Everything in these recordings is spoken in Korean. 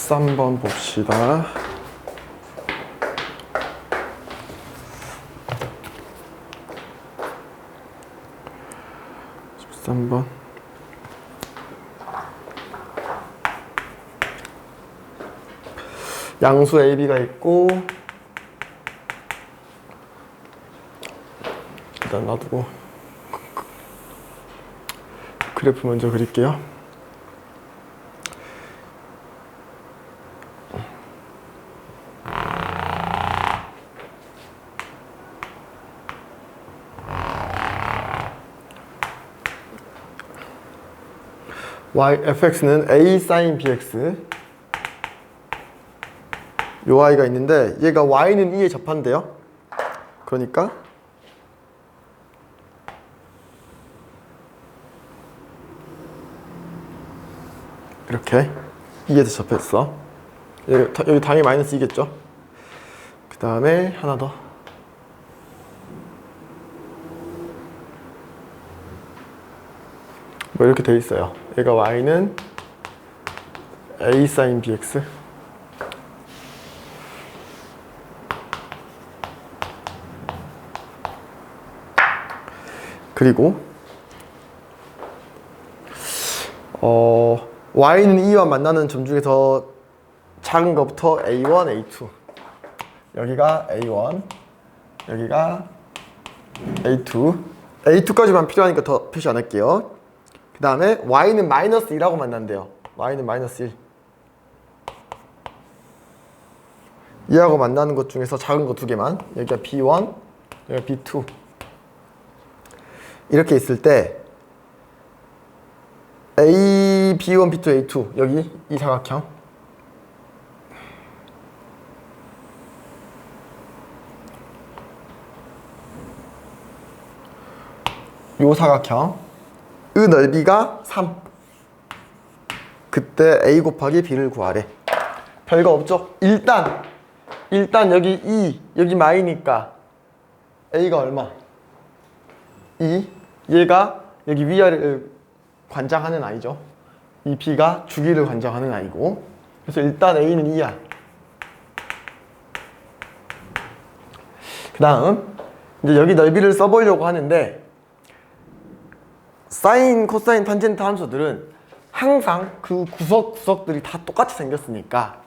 13번 봅시다. 13번. 양수 AB가 있고 일단 놔두고 그래프 먼저 그릴게요. Y fx는 a sin bx 요 i가 있는데 얘가 y는 2에 접한대요. 그러니까 이렇게 2에서 접했어. 여기 당연히 마이너스 2겠죠. 그 다음에 하나 더. 이렇게 돼 있어요. 얘가 y는 a sin bx. 그리고 어 y는 2와 만나는 점 중에서 작은 것부터 a1, a2 여기가 a1 여기가 a2 a2까지만 필요하니까 더 표시 안 할게요 그 다음에 y는 마이너스 2라고 만난대요. y는 마이너스 1 이하고 만나는 것 중에서 작은 거 두 개만. 여기가 b1 여기가 b2 이렇게 있을 때 A, B1, B2, A2 여기 이 사각형. 요 사각형 의 넓이가 3 그때 A 곱하기 B를 구하래. 별거 없죠. 일단 일단 여기 2 여기 마이니까 A가 얼마? 2 얘가 여기 위아래를 관장하는 아이죠. 이 B가 주기를 관장하는 아이고. 그래서 일단 A는 2야. 그 다음 이제 여기 넓이를 써보려고 하는데 사인, 코사인, 탄젠트 함수들은 항상 그 구석 구석들이 다 똑같이 생겼으니까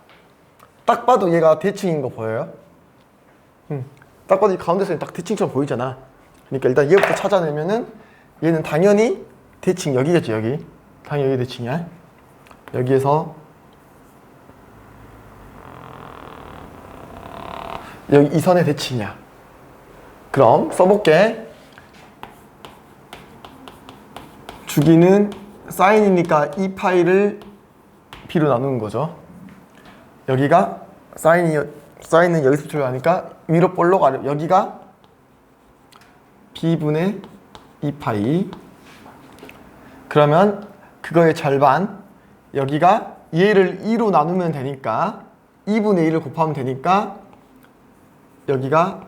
딱 봐도 얘가 대칭인 거 보여요? 음, 딱 봐도 이 가운데서 딱 대칭처럼 보이잖아. 그러니까 일단 얘부터 찾아내면은 얘는 당연히 대칭 여기겠죠 여기. 당연히 여기 대칭이야. 여기에서 여기 이 선의 대칭이야. 그럼 써볼게. 주기는 사인이니까 이 파이를 b로 나누는 거죠. 여기가 사인이 사인은 여기서 출발하니까 위로 볼록 아래 여기가 b분의 2파이 그러면 그거의 절반 여기가 얘를 2로 나누면 되니까 2분의 1을 곱하면 되니까 여기가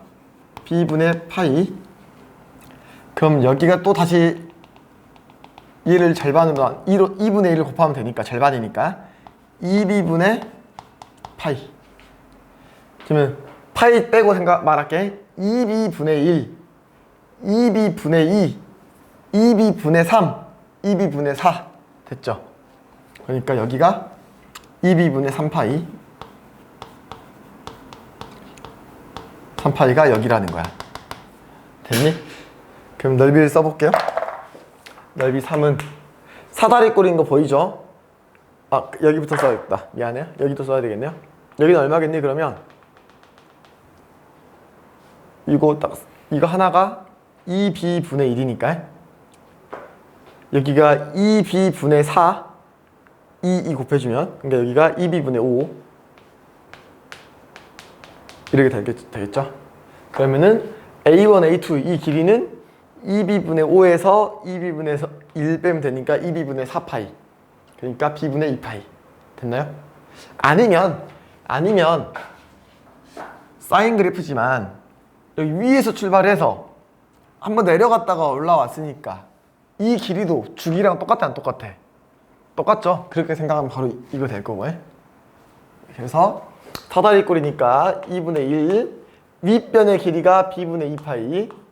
b분의 파이 그럼 여기가 또 다시 얘를 절반으로 나 2로 2분의 1을 곱하면 되니까 절반이니까. 2b분의 파이. 그러면 파이 빼고 생각 말할게. 2b분의 1 2b분의 2 2b분의 3 2b분의 4 됐죠? 그러니까 여기가 2b분의 3파이. 3파이가 여기라는 거야. 됐니? 그럼 넓이를 써볼게요 넓이 3은 사다리 꼴인 거 보이죠? 아 여기부터 써야겠다. 미안해요. 여기도 써야 되겠네요. 여기는 얼마겠니 그러면? 이거 딱 이거 하나가 2b분의 1이니까 여기가 2b분의 4 2, 2 곱해주면 그러니까 여기가 2b분의 5 이렇게 되겠, 되겠죠? 그러면은 a1, a2 이 길이는 2b분의 5에서 2b분의 1 빼면 되니까 2b분의 4파이 그러니까 b분의 2파이 됐나요? 아니면 아니면 사인 그래프지만 여기 위에서 출발해서 한번 내려갔다가 올라왔으니까 이 길이도 주기랑 똑같아 안 똑같아? 똑같죠? 그렇게 생각하면 바로 이거 될 거고 그래서 사다리 꼴이니까 2분의 1 윗변의 길이가 b분의 2파이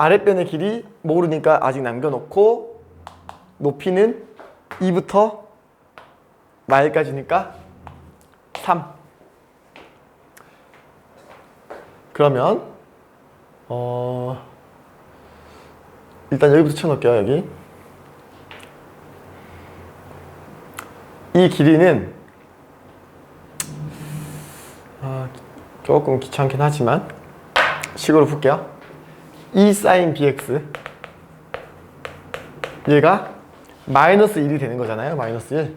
아랫변의 길이 모르니까 아직 남겨놓고 높이는 2부터 마일까지니까 3 그러면 어 일단 여기부터 쳐놓을게요 여기 이 길이는 아, 조금 귀찮긴 하지만 식으로 풀게요. E 사인 bx 얘가 마이너스 1이 되는 거잖아요. 마이너스 1.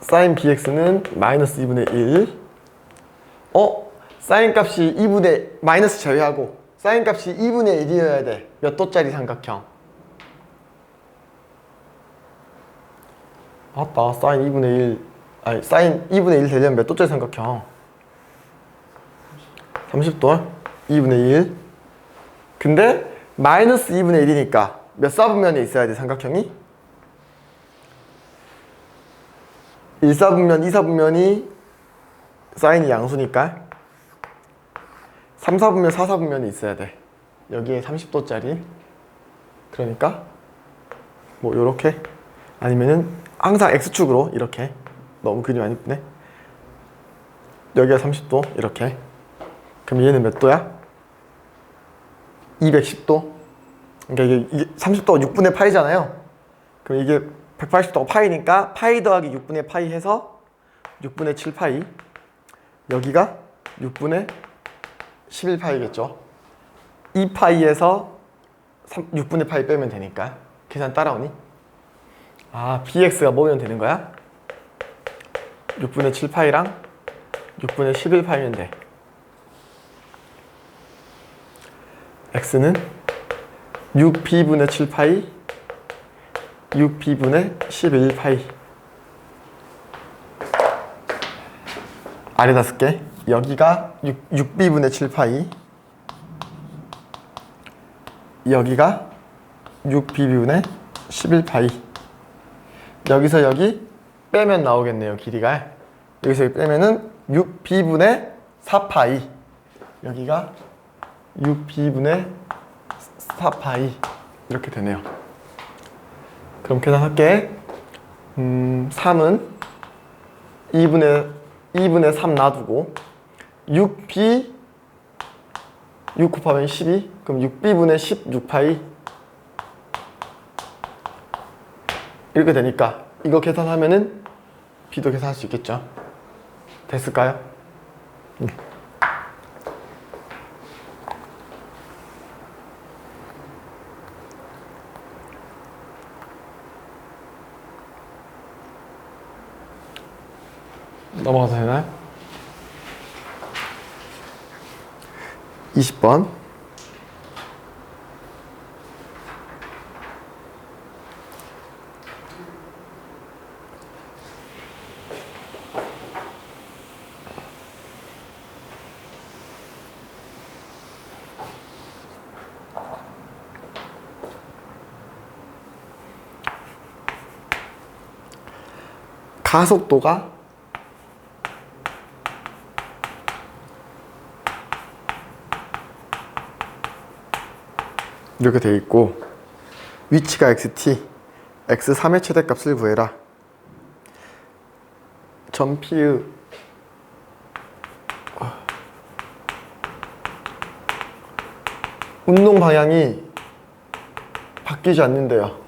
사인 bx는 마이너스 2분의 1. 어? 사인 값이 2분의 마이너스 제외하고 사인 값이 2분의 1이어야 돼. 몇 도짜리 삼각형? 맞다. 사인 2분의 1. 아니, 사인 2분의 1 되려면 몇 도짜리 삼각형? 30도. 2분의 1. 근데 마이너스 2분의 1이니까 몇 사분면에 있어야 돼, 삼각형이? 1사분면, 2사분면이 사인이 양수니까 3사분면, 4사분면이 있어야 돼. 여기에 30도짜리. 그러니까 뭐 요렇게 아니면은 항상 x축으로 이렇게 너무 그림 안 이쁘네 여기가 30도 이렇게 그럼 얘는 몇 도야? 210도 그러니까 이게, 이게 30도가 6분의 파이잖아요 그럼 이게 180도가 파이니까 파이 더하기 6분의 파이 해서 6분의 7 파이 여기가 6분의 11 파이겠죠 2 파이에서 6분의 파이 빼면 되니까 계산 따라오니? 아, bx가 뭐면 되는 거야? 6분의 7파이랑 6분의 11파이면 돼. X는 6b분의 7파이, 6b분의 11파이. 아래다 쓸게. 여기가 6, 6b분의 7파이, 여기가 6b분의 11파이. 여기서 여기 빼면 나오겠네요 길이가 여기서 여기 빼면은 6b분의 4파이 여기가 6b분의 4파이 이렇게 되네요 그럼 계산할게 음, 3은 2분의 2분의 3 놔두고 6b 6 곱하면 12 그럼 6b분의 16파이 이렇게 되니까 이거 계산하면은 b도 계산할 수 있겠죠? 됐을까요? 음. 넘어가도 되나요? 20번 가속도가 이렇게 돼 있고 위치가 xt x3의 최대값을 구해라 전피의 운동 방향이 바뀌지 않는데요.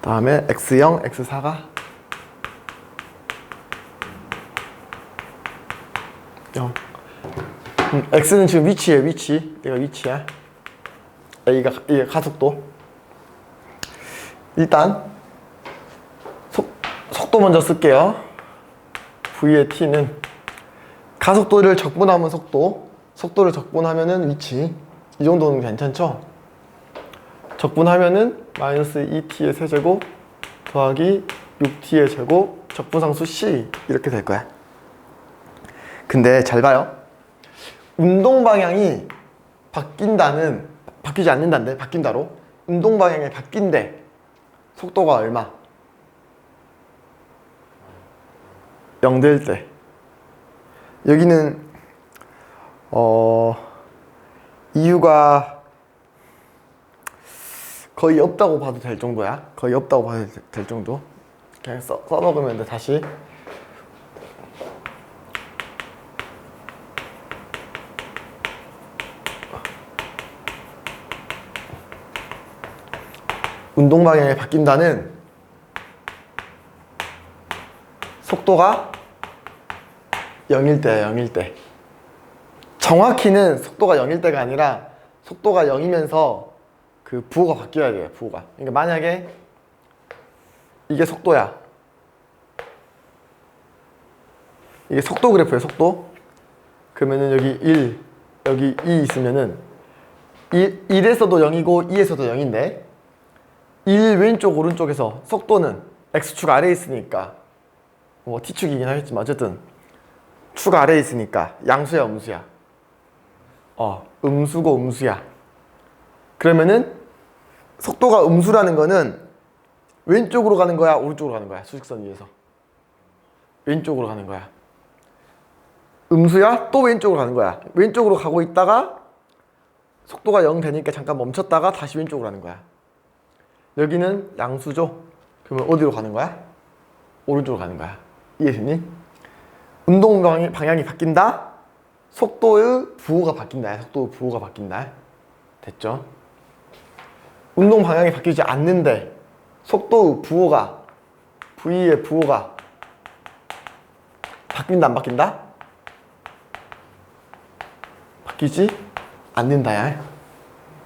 다음에 x0, x4가 0. 음, x는 지금 위치에 위치. 얘가 위치야. a가 이게 가속도. 일단 속, 속도 먼저 쓸게요. v의 t는 가속도를 적분하면 속도, 속도를 적분하면은 위치. 이 정도는 괜찮죠? 적분하면은 마이너스 2t의 세제곱 더하기 6t의 제곱 적분상수 c 이렇게 될 거야. 근데 잘 봐요. 운동 방향이 바뀐다는 바뀌지 않는다인데 바뀐다로? 운동 방향이 바뀐대. 속도가 얼마? 0 될 때 여기는 어 이유가 거의 없다고 봐도 될 정도야. 거의 없다고 봐도 될- 될 정도. 그냥 써, 써먹으면 돼 다시 운동 방향이 바뀐다는 속도가 0일 때야 0일 때 정확히는 속도가 0일 때가 아니라 속도가 0이면서 그 부호가 바뀌어야 돼요 부호가. 그러니까 만약에 이게 속도야. 이게 속도 그래프예요 속도. 그러면은 여기 1 여기 2 있으면은 1, 1에서도 0이고 2에서도 0인데 1 왼쪽 오른쪽에서 속도는 x축 아래에 있으니까 뭐 t축이긴 하겠지만 어쨌든 축 아래에 있으니까 양수야 음수야? 어 음수고 음수야. 그러면은 속도가 음수라는 거는 왼쪽으로 가는 거야 오른쪽으로 가는 거야 수직선 위에서? 왼쪽으로 가는 거야. 음수야? 또 왼쪽으로 가는 거야. 왼쪽으로 가고 있다가 속도가 0 되니까 잠깐 멈췄다가 다시 왼쪽으로 가는 거야 여기는 양수죠 그러면 어디로 가는 거야? 오른쪽으로 가는 거야 이해됐니? 운동 방향이 바뀐다 속도의 부호가 바뀐다 속도의 부호가 바뀐다 됐죠? 운동 방향이 바뀌지 않는데 속도의 부호가 V의 부호가 바뀐다 안 바뀐다? 바뀌지 않는다야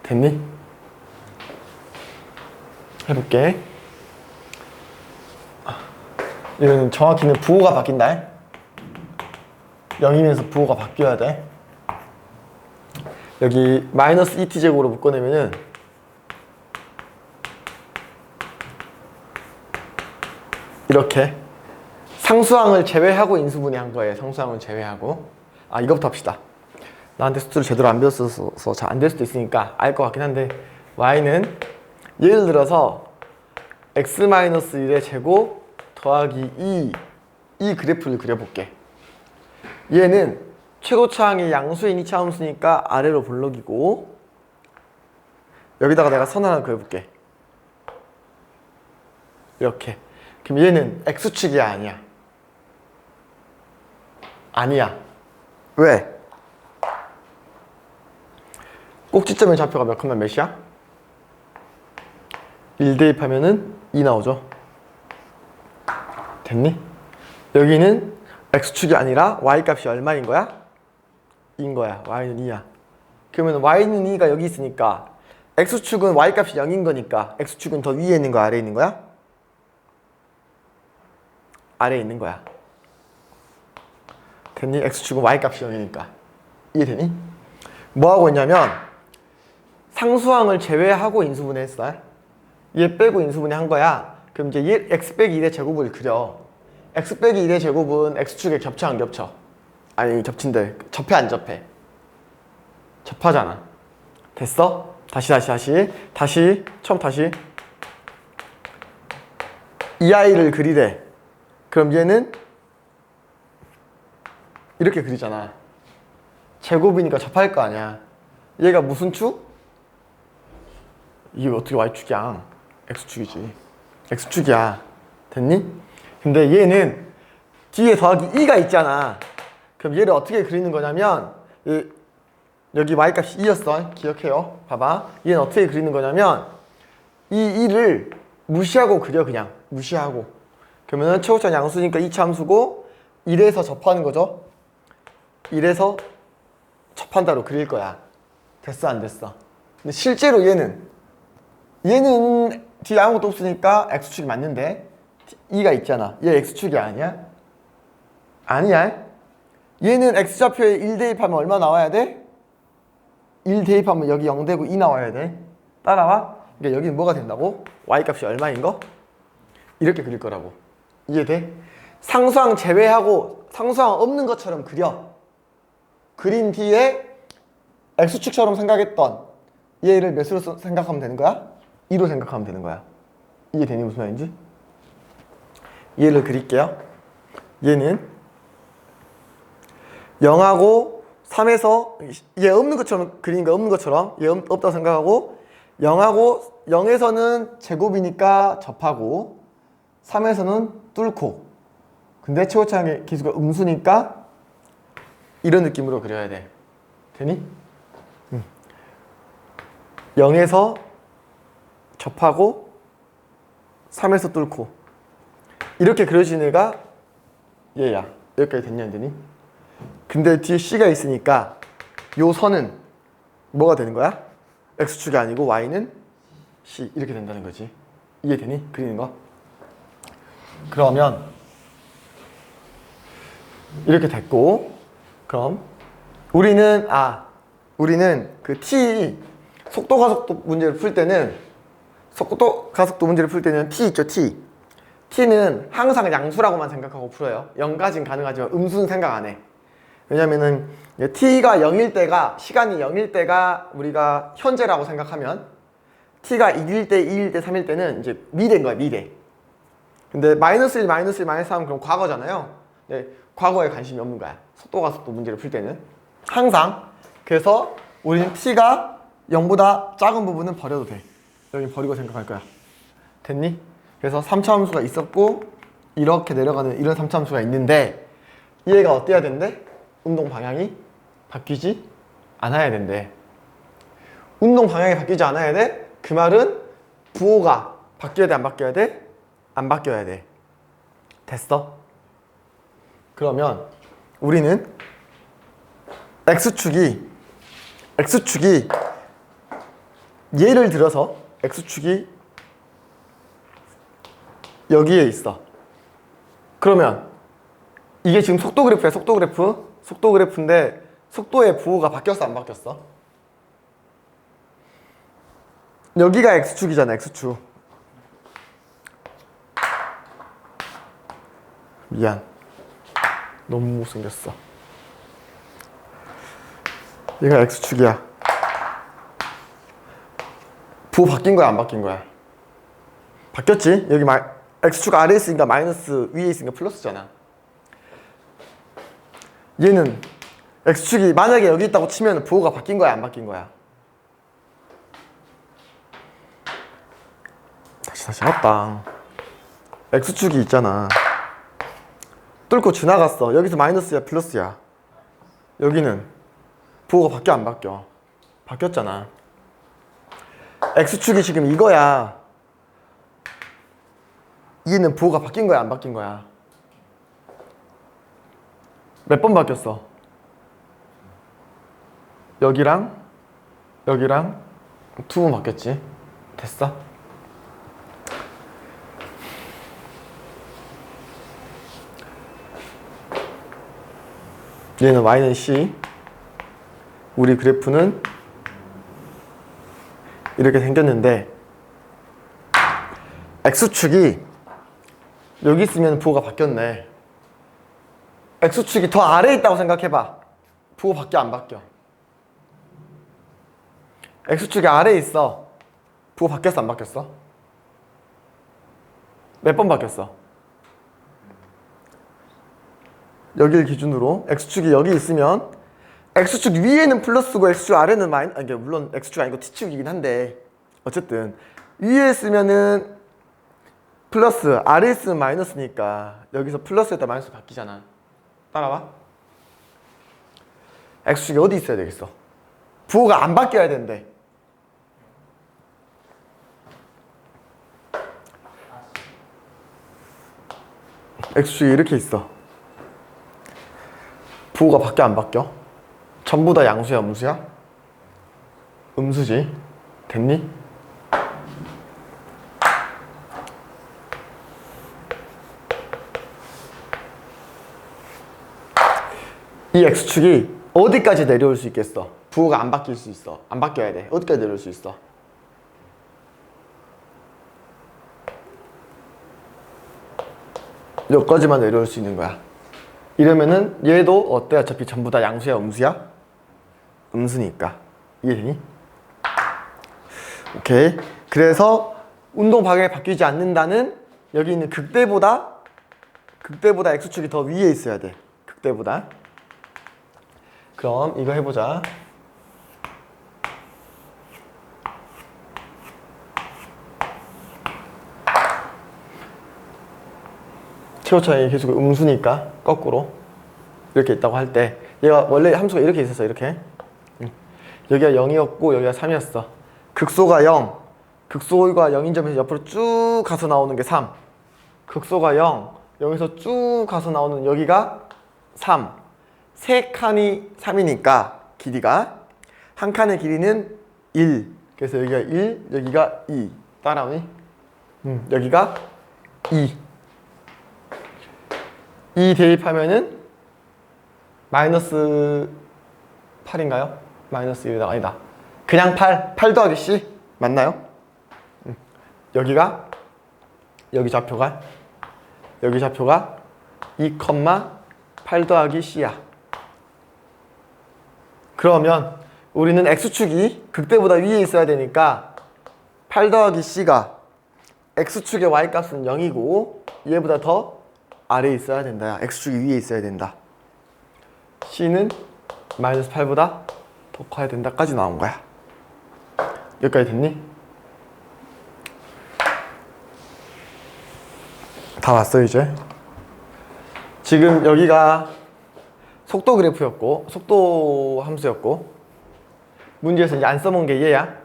됐니? 해볼게 이거는 정확히는 부호가 바뀐다 0이면서 부호가 바뀌어야 돼 여기 마이너스 2t 제곱으로 묶어내면은 이렇게 상수항을 제외하고 인수분해 한 거예요. 상수항을 제외하고. 아 이거부터 합시다. 나한테 수트를 제대로 안 배웠어서 잘 안 될 수도 있으니까 알 것 같긴 한데 y는 예를 들어서 x-1의 제곱 더하기 2 이 그래프를 그려볼게. 얘는 최고차항이 양수인 이차 함수니까 아래로 볼록이고 여기다가 내가 선 하나 그려볼게. 이렇게. 그럼 얘는 x축이야 아니야? 아니야. 왜? 꼭지점의 좌표가 몇 컴마 몇이야? 1 대입하면은 2 나오죠. 됐니? 여기는 x축이 아니라 y 값이 얼마인 거야? 2인 거야. y는 2야. 그러면 y는 2가 여기 있으니까 x축은 y 값이 0인 거니까 x축은 더 위에 있는 거야, 아래에 있는 거야? 아래에 있는 거야. 됐니? x축은 y값이 0이니까. 이해되니? 뭐 하고 있냐면 상수항을 제외하고 인수분해했어. 얘 빼고 인수분해 한 거야. 그럼 이제 얘 x 빼기 1의 제곱을 그려. x 빼기 1의 제곱은 x축에 겹쳐 안 겹쳐? 아니 겹친대. 접해 안 접해? 접하잖아. 됐어? 다시 다시 다시 다시 처음 다시 이 아이를 그리래. 그럼 얘는 이렇게 그리잖아. 제곱이니까 접할 거 아니야. 얘가 무슨 축? 이게 어떻게 y축이야? X축이지. x축이야. 됐니? 근데 얘는 뒤에 더하기 2가 있잖아. 그럼 얘를 어떻게 그리는 거냐면 이- 여기 y값이 2였어. 기억해요. 봐봐. 얘는 어떻게 그리는 거냐면 이 2를 무시하고 그려 그냥. 무시하고. 그러면은 최고차 양수니까 2차 함수고 1에서 접하는 거죠. 1에서 접한다로 그릴 거야. 됐어 안 됐어? 근데 실제로 얘는 얘는 뒤에 아무것도 없으니까 x축이 맞는데 2가 있잖아. 얘 x축이 아니야? 아니야. 얘는 x좌표에 1 대입하면 얼마 나와야 돼? 1 대입하면 여기 0 되고 2 나와야 돼. 따라와? 그러니까 여기는 뭐가 된다고? y값이 얼마인 거? 이렇게 그릴 거라고. 이해돼? 상수항 제외하고 상수항 없는 것처럼 그려. 그린 뒤에 x축처럼 생각했던 얘를 몇으로 써- 생각하면 되는 거야? 2로 생각하면 되는 거야. 이해 되니 무슨 말인지? 얘를 그릴게요. 얘는 0하고 3에서 얘 없는 것처럼 그리니까 없는 것처럼 얘 없- 없다고 생각하고 0하고 0에서는 제곱이니까 접하고 3에서는 뚫고 근데 최고차의 기수가 음수니까 이런 느낌으로 그려야 돼. 되니? 응. 0에서 접하고 3에서 뚫고 이렇게 그려지는 애가 얘야. 여기까지 됐냐 안 되니? 근데 뒤에 C가 있으니까 요 선은 뭐가 되는 거야? X축이 아니고 Y는 C 이렇게 된다는 거지. 이해되니? 그리는 거? 그러면 이렇게 됐고 그럼 우리는 아 우리는 그 T 속도 가속도 문제를 풀 때는 속도 가속도 문제를 풀 때는 T 있죠 T T는 항상 양수라고만 생각하고 풀어요 0까지는 가능하지만 음수는 생각 안해 왜냐면은 T가 0일 때가 시간이 0일 때가 우리가 현재라고 생각하면 T가 1일 때, 2일 때, 3일 때는 이제 미래인 거야 미래 근데 마이너스 1, 마이너스 1, 마이너스 3은 그럼 과거잖아요. 네, 과거에 관심이 없는 거야. 속도 가 속도 문제를 풀 때는 항상 그래서 우리는 t가 0보다 작은 부분은 버려도 돼. 여기 버리고 생각할 거야. 됐니? 그래서 3차 함수가 있었고 이렇게 내려가는 이런 3차 함수가 있는데 얘가 어때야 된대? 운동 방향이 바뀌지 않아야 된대. 운동 방향이 바뀌지 않아야 돼? 그 말은 부호가 바뀌어야 돼, 안 바뀌어야 돼? 안 바뀌어야 돼. 됐어? 그러면 우리는 x축이 x축이 예를 들어서 x축이 여기에 있어. 그러면 이게 지금 속도 그래프야, 속도 그래프. 속도 그래프인데 속도의 부호가 바뀌었어, 안 바뀌었어? 여기가 x축이잖아, x축. 미안. 너무 못생겼어. 얘가 x축이야. 부호 바뀐 거야, 안 바뀐 거야? 바뀌었지? 여기 마, x축 아래에 있으니까 마이너스 위에 있으니까 플러스잖아. 얘는 x축이 만약에 여기 있다고 치면 부호가 바뀐 거야, 안 바뀐 거야? 다시 다시 왔다. x축이 있잖아. 뚫고 지나갔어. 여기서 마이너스야, 플러스야. 여기는 부호가 바뀌어, 안 바뀌어? 바뀌었잖아. X축이 지금 이거야. 얘는 부호가 바뀐 거야, 안 바뀐 거야? 몇 번 바뀌었어? 여기랑 여기랑 두 번 바뀌었지. 됐어? 얘는 y는 c. 우리 그래프는 이렇게 생겼는데 x축이 여기 있으면 부호가 바뀌었네. x축이 더 아래에 있다고 생각해봐. 부호 바뀌어 안 바뀌어? x축이 아래에 있어. 부호 바뀌었어 안 바뀌었어? 몇 번 바뀌었어? 여기를 기준으로 x축이 여기 있으면 x축 위에는 플러스고 x축 아래는 마이너 아니 물론 x축 아니고 t축이긴 한데 어쨌든 위에 있으면은 플러스 아래에 있으면 마이너스니까 여기서 플러스에다 마이너스 바뀌잖아. 따라와. X축이 어디 있어야 되겠어? 부호가 안 바뀌어야 된대. X축이 이렇게 있어. 부호가 바뀌어 안 바뀌어? 전부 다 양수야 음수야? 음수지 됐니? 이 x축이 어디까지 내려올 수 있겠어? 부호가 안 바뀔 수 있어 안 바뀌어야 돼 어디까지 내려올 수 있어? 여기까지만 내려올 수 있는 거야 이러면은 얘도 어때? 어차피 전부 다 양수야 음수야? 음수니까 이해되니? 오케이. 그래서 운동 방향이 바뀌지 않는다는 여기 있는 극대보다 극대보다 x축이 더 위에 있어야 돼. 극대보다. 그럼 이거 해보자. 최고차이 계속 음수니까 거꾸로 이렇게 있다고 할 때 얘가 원래 함수가 이렇게 있었어 이렇게 응. 여기가 0이었고 여기가 3이었어. 극소가 0 극소가 0인 점에서 옆으로 쭉 가서 나오는 게 3 극소가 0 여기서 쭉 가서 나오는 여기가 3 세 칸이 3이니까 길이가 한 칸의 길이는 1 그래서 여기가 1 여기가 2 따라오니? 음, 여기가 2 2 대입하면은 마이너스 8인가요? 마이너스 1이 아니다. 그냥 8, 8 더하기 C 맞나요? 음. 여기가 여기 좌표가 여기 좌표가 2,8 더하기 C야. 그러면 우리는 X축이 극대보다 위에 있어야 되니까 8 더하기 C가 X축의 Y값은 0이고 얘보다 더 아래에 있어야 된다. X축이 위에 있어야 된다. C는 마이너스 8보다 더 커야 된다까지 나온 거야. 여기까지 됐니? 다 왔어 이제. 지금 여기가 속도 그래프였고 속도 함수였고 문제에서 이제 안 써본 게 얘야.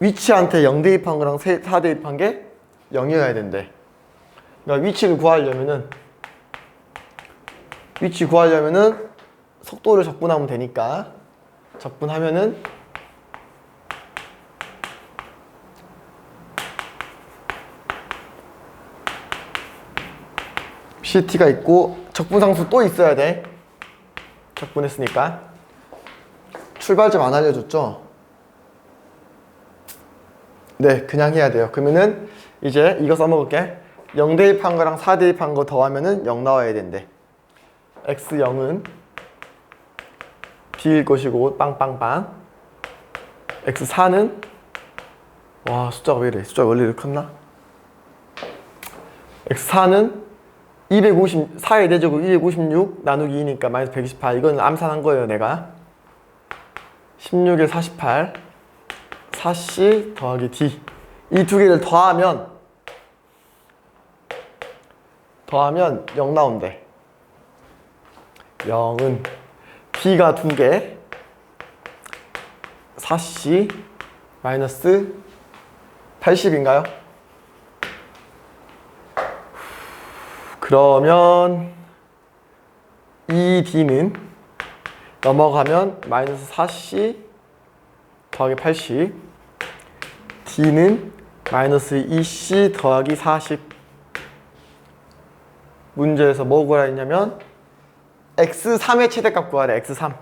위치한테 0 대입한 거랑 4 대입한 게 0이어야 된대. 그러니까 위치를 구하려면은 위치 구하려면은 속도를 적분하면 되니까. 적분하면은 CT가 있고 적분상수 또 있어야 돼. 적분했으니까. 출발점 안 알려줬죠? 네 그냥 해야 돼요. 그러면은 이제 이거 써먹을게. 0 대입한 거랑 4 대입한 거 더하면은 0 나와야 된대. X0은 b일 것이고 빵빵빵. X4는? 와 숫자가 왜 이래? 숫자가 원래 이렇게 컸나? x4는 250 4의 대제곱 256 나누기 2니까 마이너스 128 이건 암산한 거예요 내가. 16에 48 4c 더하기 d. 이 두 개를 더하면 더하면 0 나온대. 0은 B가 2개. 4C 마이너스 80인가요? 그러면 이 D는 넘어가면 마이너스 4C 더하기 80 D는 마이너스 2C 더하기 40 문제에서 뭐 구하라 했냐면 x3의 최대값 구하래 x3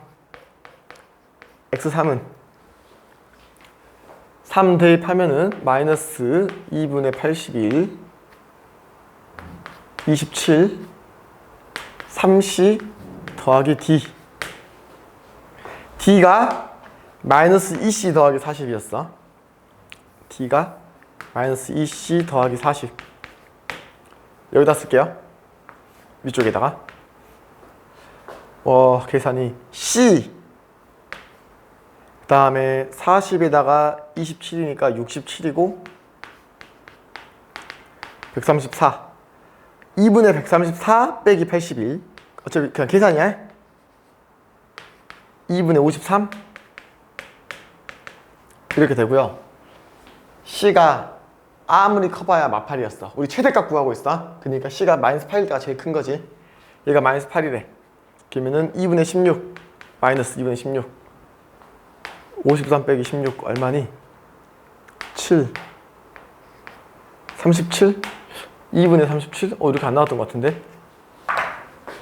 x3은 3 대입하면은 마이너스 2분의 81 27 3c 더하기 d. D가 마이너스 2c 더하기 40이었어. D가 마이너스 2c 더하기 40 여기다 쓸게요. 위쪽에다가 와 계산이 C. 그 다음에 40에다가 27이니까 67이고 134 2분의 134 빼기 81 어차피 그냥 계산이야. 2분의 53 이렇게 되고요. C가 아무리 커봐야 마팔이었어. 우리 최대값 구하고 있어. 그러니까 C가 마이너스 8일 때가 제일 큰 거지. 얘가 마이너스 8이래 그러면은 2분의 16 마이너스 2분의 16 53 빼기 16 얼마니? 7 37 2분의 37? 어 이렇게 안 나왔던 것 같은데?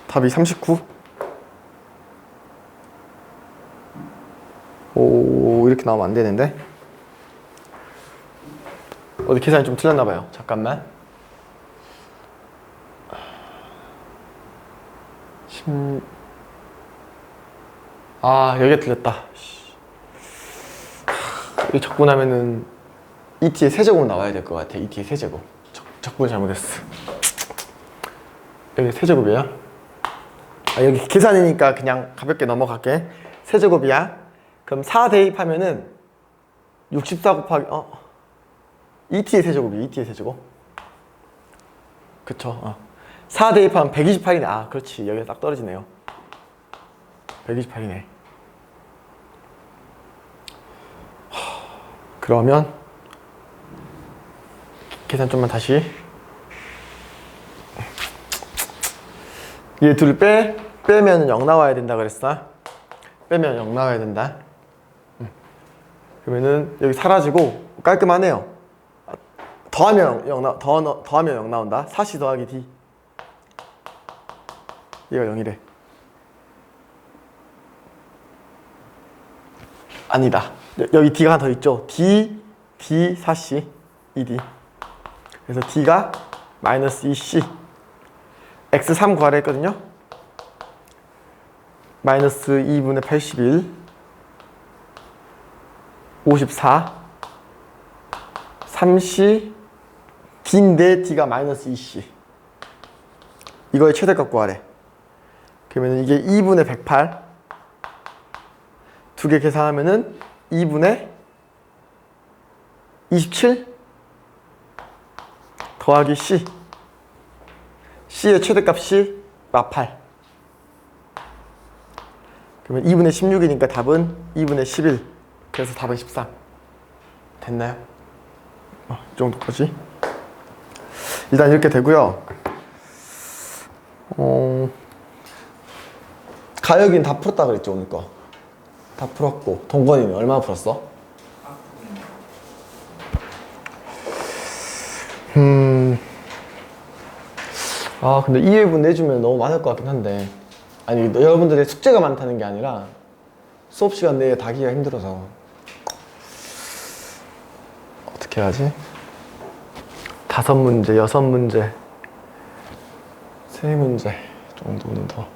답이 39 오 이렇게 나오면 안 되는데? 어디 계산이 좀 틀렸나 봐요. 잠깐만. 10... 아 여기가 틀렸다. 적고 나면은 ET의 세제곱 나와야 될 것 같아 ET의 세제곱. 적, 적분을 잘못했어. 여기 세제곱이야? 아, 여기 계산이니까 그냥 가볍게 넘어갈게. 세제곱이야? 그럼 4 대입하면은 64 곱하기 어? ET의 세제곱이 ET의 세제곱. 그쵸? 어. 4 대입하면 128이네. 아 그렇지. 여기가 딱 떨어지네요. 128이네 그러면 계산 좀만 다시. 얘 둘 빼 빼면 0 나와야 된다 그랬어. 빼면 0 나와야 된다. 음. 그러면은 여기 사라지고 깔끔하네요. 더하면 0 나, 더, 넣- 더하면 0 나온다. 4시 더하기 D. 얘가 0이래. 아니다 여- 여기 D가 하나 더 있죠? D, D 4C 2D 그래서 D가 마이너스 2C X 3 구하라 했거든요? 마이너스 2분의 81 54 3C D인데 D가 마이너스 2C 이거의 최대값 구하래. 그러면 이게 2분의 108 두 개 계산하면은 2분의 27 더하기 C. C의 최대값이 마8 그러면 2분의 16이니까 답은 2분의 11 그래서 답은 13 됐나요? 어, 이 정도까지. 일단 이렇게 되고요. 어, 가혁이는 다 풀었다 그랬죠 오늘 거 다 풀었고 동건이는 얼마나 풀었어? 음. 아 근데 2회분 내주면 너무 많을 것 같긴 한데 아니 여러분들의 숙제가 많다는 게 아니라 수업 시간 내에 다 하기가 힘들어서 어떻게 하지? 다섯 문제, 여섯 문제, 세 문제 정도는 더